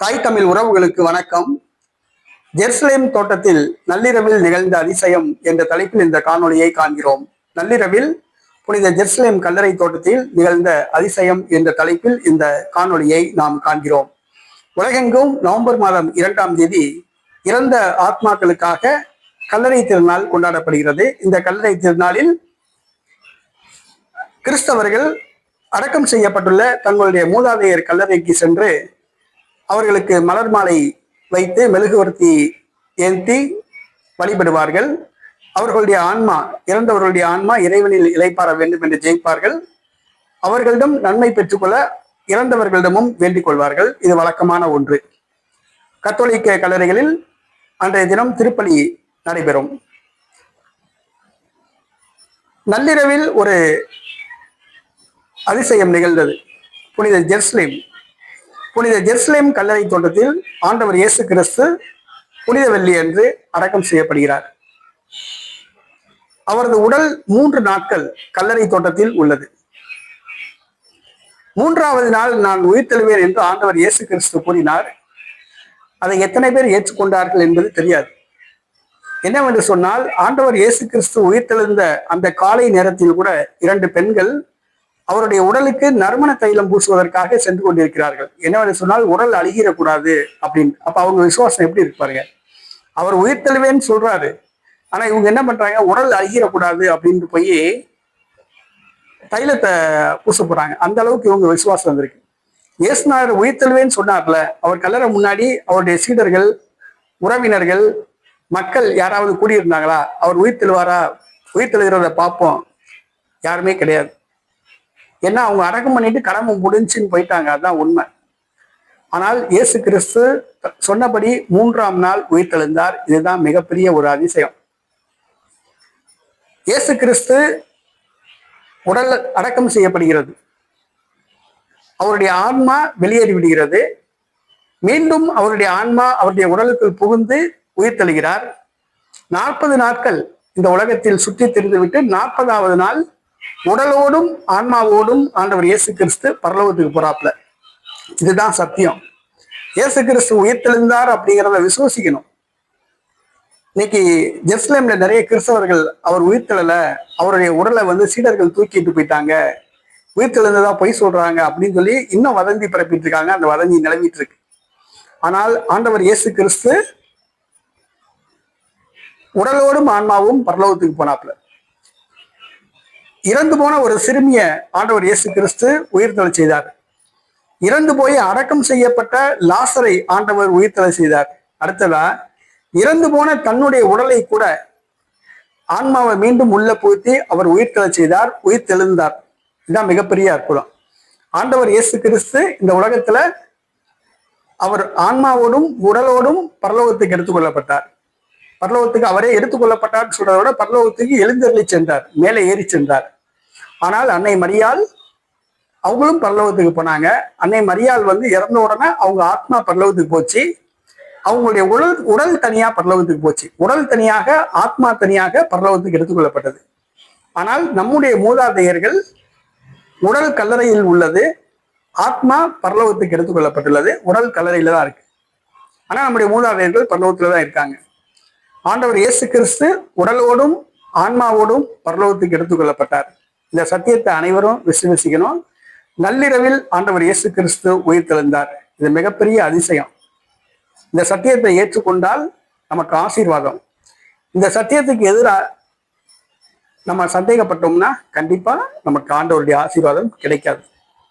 தாய் தமிழ் உறவுகளுக்கு வணக்கம். ஜெருசலேம் தோட்டத்தில் நள்ளிரவில் நிகழ்ந்த அதிசயம் என்ற தலைப்பில் இந்த காணொளியை காண்கிறோம். நள்ளிரவில் புனித ஜெருசலேம் கல்லறை தோட்டத்தில் நிகழ்ந்த அதிசயம் என்ற தலைப்பில் இந்த காணொளியை நாம் காண்கிறோம். உலகெங்கும் நவம்பர் மாதம் இரண்டாம் தேதி இறந்த ஆத்மாக்களுக்காக கல்லறை திருநாள் கொண்டாடப்படுகிறது. இந்த கல்லறை திருநாளில் கிறிஸ்தவர்கள் அடக்கம் செய்யப்பட்டுள்ள தங்களுடைய மூதாதையர் கல்லறைக்கு சென்று அவர்களுக்கு மலர் மாலை வைத்து மெழுகுவர்த்தி ஏந்தி வழிபடுவார்கள். அவர்களுடைய ஆன்மா இறந்தவர்களுடைய ஆன்மா இறைவனில் இளைப்பாற வேண்டும் என்று ஜெயிப்பார்கள். அவர்களிடம் நன்மை பெற்றுக்கொள்ள இறந்தவர்களிடமும் வேண்டிக் கொள்வார்கள். இது வழக்கமான ஒன்று. கத்தோலிக்க கல்லறைகளில் அன்றைய தினம் திருப்பலி நடைபெறும். நள்ளிரவில் ஒரு அதிசயம் நிகழ்ந்தது. புனித ஜெர்ஸ்லிம் புனித ஜெருசலேம் கல்லறை தோட்டத்தில் ஆண்டவர் இயேசு கிறிஸ்து புனித வெள்ளி என்று அடக்கம் செய்யப்படுகிறார். அவரது உடல் மூன்று நாட்கள் கல்லறை தோட்டத்தில் உள்ளது. மூன்றாவது நாள் நான் உயிர்த்தெழுவேன் என்று ஆண்டவர் இயேசு கிறிஸ்து கூறினார். அதை எத்தனை பேர் ஏற்றுக்கொண்டார்கள் என்பது தெரியாது. என்னவென்று சொன்னால் ஆண்டவர் இயேசு கிறிஸ்து உயிர்த்தெழுந்த அந்த காலை நேரத்தில் கூட இரண்டு பெண்கள் அவருடைய உடலுக்கு நறுமண தைலம் பூசுவதற்காக சென்று கொண்டிருக்கிறார்கள். என்னவென்று சொன்னால் உடல் அழுகிடக்கூடாது அப்படின்னு. அப்ப அவங்க விசுவாசம் எப்படி இருப்பாருங்க அவர் உயிர்த்தெழுவேன்னு சொல்றாரு. ஆனா இவங்க என்ன பண்றாங்க? உடல் அழுகிடக்கூடாது அப்படின்ட்டு போய் தைலத்தை பூச போறாங்க. அந்த அளவுக்கு இவங்க விசுவாசம் வந்திருக்கு. இயேசுநாதர் உயிர்த்தெழுவேன்னு சொன்னார்ல அவர் கல்லறை முன்னாடி அவருடைய சீடர்கள் உறவினர்கள் மக்கள் யாராவது கூடியிருந்தாங்களா? அவர் உயிர்த்தெழுவாரா உயிர்த்தெழுகிறத பார்ப்போம். யாருமே கிடையாது. ஏன்னா அவங்க அடக்கம் பண்ணிட்டு கடமை முடிஞ்சுன்னு போயிட்டாங்க. அதுதான் உண்மை. ஆனால் இயேசு கிறிஸ்து சொன்னபடி மூன்றாம் நாள் உயிர்த்தெழுந்தார். இதுதான் மிகப்பெரிய ஒரு அதிசயம். இயேசு கிறிஸ்து உடல் அடக்கம் செய்யப்படுகிறது. அவருடைய ஆன்மா வெளியேறி விடுகிறது. மீண்டும் அவருடைய ஆன்மா அவருடைய உடலுக்குள் புகுந்து உயிர்த்தெழுகிறார். நாற்பது நாட்கள் இந்த உலகத்தில் சுற்றி திரிந்துவிட்டு நாற்பதாவது நாள் உடலோடும் ஆன்மாவோடும் ஆண்டவர் இயேசு கிறிஸ்து பரலோகத்துக்கு போறாப்ல இதுதான் சத்தியம். இயேசு கிறிஸ்து உயிர்த்தெழுந்தார் அப்படிங்கிறத விசுவசிக்கணும். இன்னைக்கு ஜெருசலேம்ல நிறைய கிறிஸ்தவர்கள் அவர் உயிர்த்தெழல அவருடைய உடலை வந்து சீடர்கள் தூக்கிட்டு போயிட்டாங்க. உயிர்த்தெழுந்ததா பொய் சொல்றாங்க அப்படின்னு சொல்லி இன்னும் வதந்தி பிறப்பிட்டு இருக்காங்க அந்த வதந்தி நிலவிட்டு இருக்கு. ஆனால் ஆண்டவர் இயேசு கிறிஸ்து உடலோடும் ஆன்மாவும் பரலோகத்துக்கு போனாப்ல இறந்து போன ஒரு சிறுமிய ஆண்டவர் இயேசு கிறிஸ்து உயிர்த்தலை செய்தார். இறந்து போய் அடக்கம் செய்யப்பட்ட லாசரை ஆண்டவர் உயிர்த்தலை செய்தார். அடுத்ததா இறந்து போன தன்னுடைய உடலை கூட ஆன்மாவை மீண்டும் உள்ள புகுத்தி அவர் உயிர்த்தலை செய்தார் உயிர் தெழுந்தார் இதுதான் மிகப்பெரிய அற்புதம். ஆண்டவர் இயேசு கிறிஸ்து இந்த உலகத்துல அவர் ஆன்மாவோடும் உடலோடும் பரலோகத்துக்கு எடுத்துக்கொள்ளப்பட்டார் பரலோகத்துக்கு அவரே எடுத்துக்கொள்ளப்பட்டார் சொல்றதை விட பரலோகத்துக்கு எழுந்தருளி சென்றார் மேலே ஏறி சென்றார். ஆனால் அன்னை மரியாள் அவங்களும் பரலோகத்துக்கு போனாங்க. அன்னை மரியாள் வந்து இறந்த உடனே அவங்க ஆத்மா பரலோகத்துக்கு போச்சு. அவங்களுடைய உடல் உடல் தனியா பரலோகத்துக்கு போச்சு. உடல் தனியாக ஆத்மா தனியாக பரலோகத்துக்கு எடுத்துக்கொள்ளப்பட்டது. ஆனால் நம்முடைய மூதாதையர்கள் உடல் கல்லறையில் உள்ளது. ஆத்மா பரலோகத்துக்கு எடுத்துக்கொள்ளப்பட்டுள்ளது. உடல் கல்லறையில தான் இருக்கு. ஆனா நம்முடைய மூதாதையர்கள் பரலோகத்துல தான் இருக்காங்க. ஆண்டவர் இயேசு கிறிஸ்து உடலோடும் ஆன்மாவோடும் பரலோகத்துக்கு எடுத்துக்கொள்ளப்பட்டார். இந்த சத்தியத்தை அனைவரும் விசுவசிக்கணும். நள்ளிரவில் ஆண்டவர் இயேசு கிறிஸ்து உயிர் தெழுந்தார் இது மிகப்பெரிய அதிசயம். இந்த சத்தியத்தை ஏற்றுக்கொண்டால் நமக்கு ஆசீர்வாதம். இந்த சத்தியத்துக்கு எதிராக நம்ம சந்தேகப்பட்டோம்னா கண்டிப்பா நமக்கு ஆண்டவருடைய ஆசீர்வாதம் கிடைக்காது.